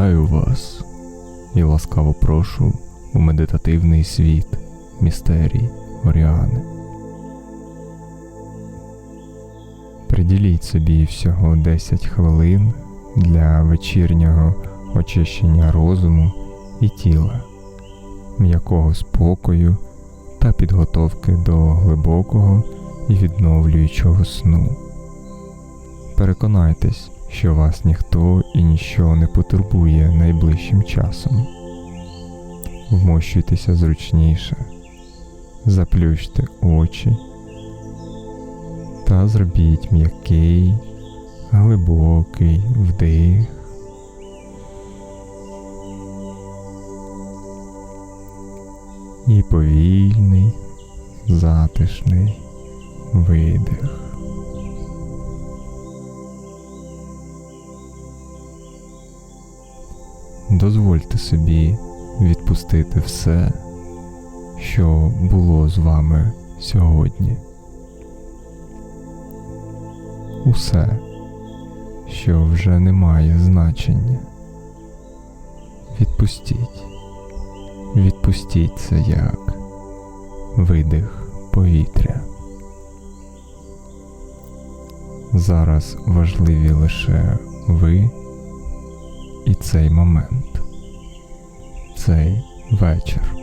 Вітаю вас і ласкаво прошу у медитативний світ містерій Оріани. Приділіть собі всього 10 хвилин для вечірнього очищення розуму і тіла, м'якого спокою та підготовки до глибокого і відновлюючого сну. Переконайтесь, що вас ніхто і ніщо не потурбує найближчим часом. Вмощуйтеся зручніше, заплющте очі та зробіть м'який, глибокий вдих. І повільний, затишний видих. Дозвольте собі відпустити все, що було з вами сьогодні. Усе, що вже не має значення. Відпустіть. Відпустіть це як видих повітря. Зараз важливі лише ви і цей момент, цей вечір.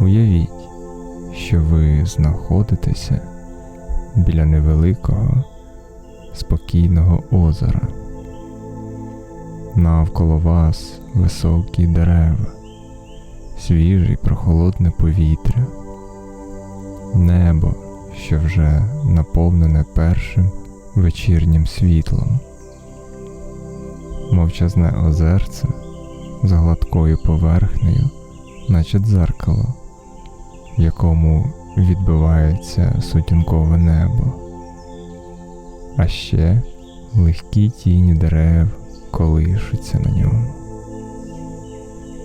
Уявіть, що ви знаходитеся біля невеликого спокійного озера. Навколо вас високі дерева, свіже й прохолодне повітря, небо, що вже наповнене першим вечірнім світлом, мовчазне озерце з гладкою поверхнею, наче дзеркало в якому відбивається сутінкове небо, а ще легкі тіні дерев колишуться на ньому.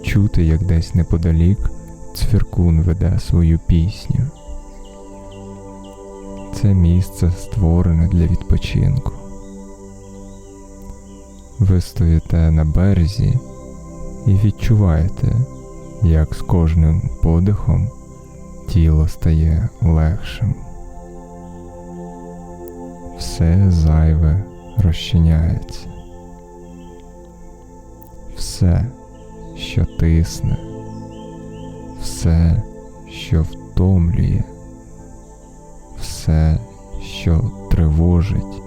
Чути, як десь неподалік цвіркун веде свою пісню. Це місце створене для відпочинку. Ви стоїте на березі і відчуваєте, як з кожним подихом тіло стає легшим. Все зайве розчиняється. Все, що тисне, все, що втомлює, все, що тривожить,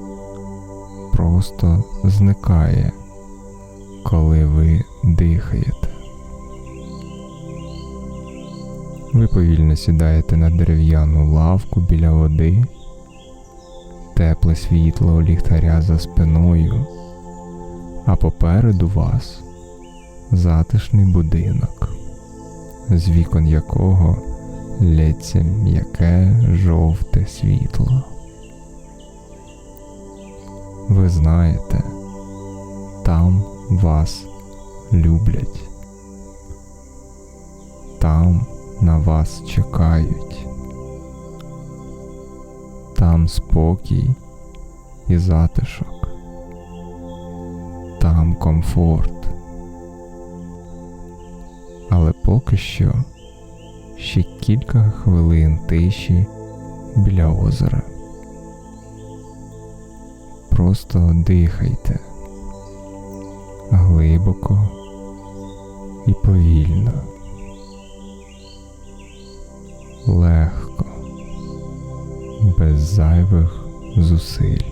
просто зникає, коли ви дихаєте. Ви повільно сідаєте на дерев'яну лавку біля води, тепле світло ліхтаря за спиною, а попереду вас затишний будинок, з вікон якого лється м'яке жовте світло. Ви знаєте, там вас люблять. Там на вас чекають. Там спокій і затишок, там комфорт. Але поки що ще кілька хвилин тиші біля озера. Просто дихайте глибоко і повільно. Легко, без зайвих зусиль.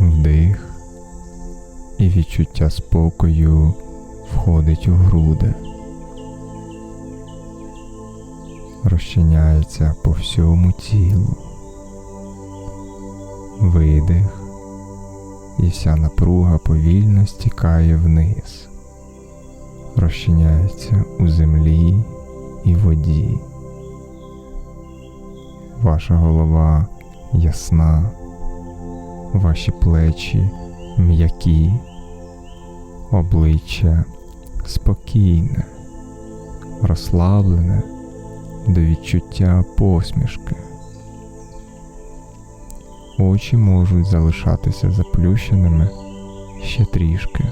Вдих і відчуття спокою входить у груди. розчиняється по всьому тілу. Видих, і вся напруга повільно стікає вниз, розчиняється у землі і воді. Ваша голова ясна, ваші плечі м'які, обличчя спокійне, розслаблене до відчуття посмішки. Очі можуть залишатися заплющеними ще трішки.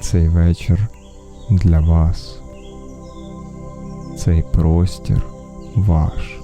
Цей вечір для вас. Цей простір ваш.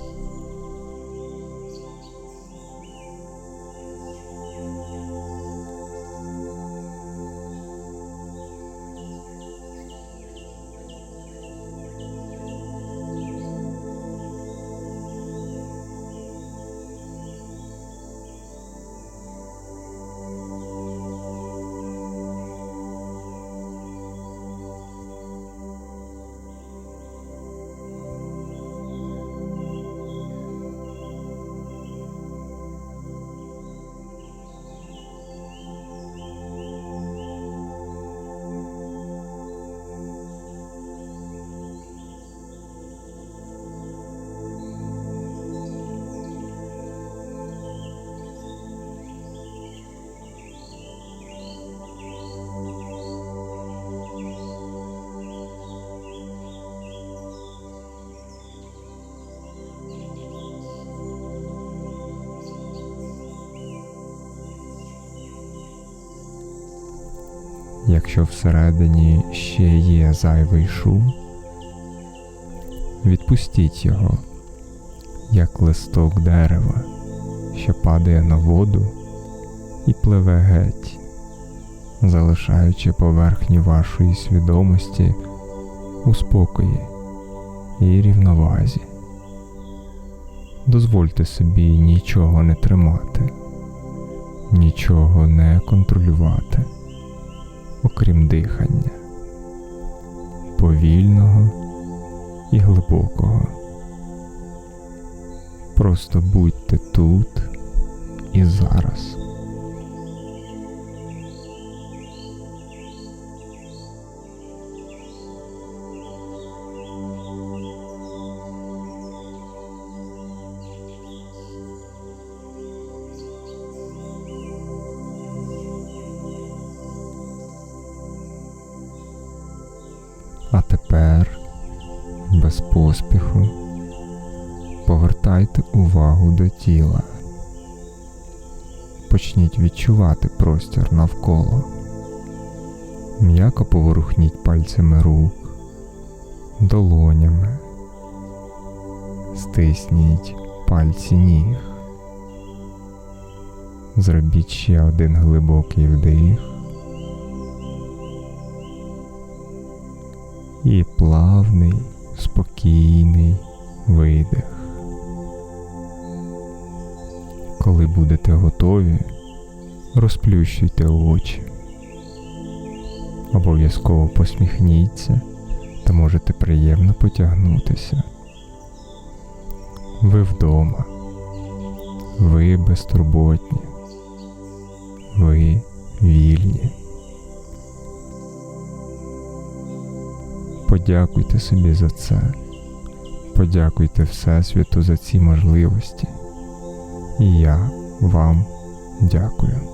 Якщо всередині ще є зайвий шум, відпустіть його, як листок дерева, що падає на воду і пливе геть, залишаючи поверхню вашої свідомості у спокої і рівновазі. Дозвольте собі нічого не тримати, нічого не контролювати окрім дихання, повільного і глибокого. Просто будьте тут і зараз. Без поспіху, повертайте увагу до тіла. Почніть відчувати простір навколо. М'яко поворухніть пальцями рук, долонями, стисніть пальці ніг. Зробіть ще один глибокий вдих. і плавний, спокійний видих. Коли будете готові, розплющуйте очі. Обов'язково посміхніться та можете приємно потягнутися. Ви вдома. Ви безтурботні. Подякуйте собі за це. Подякуйте Всесвіту за ці можливості. І я вам дякую.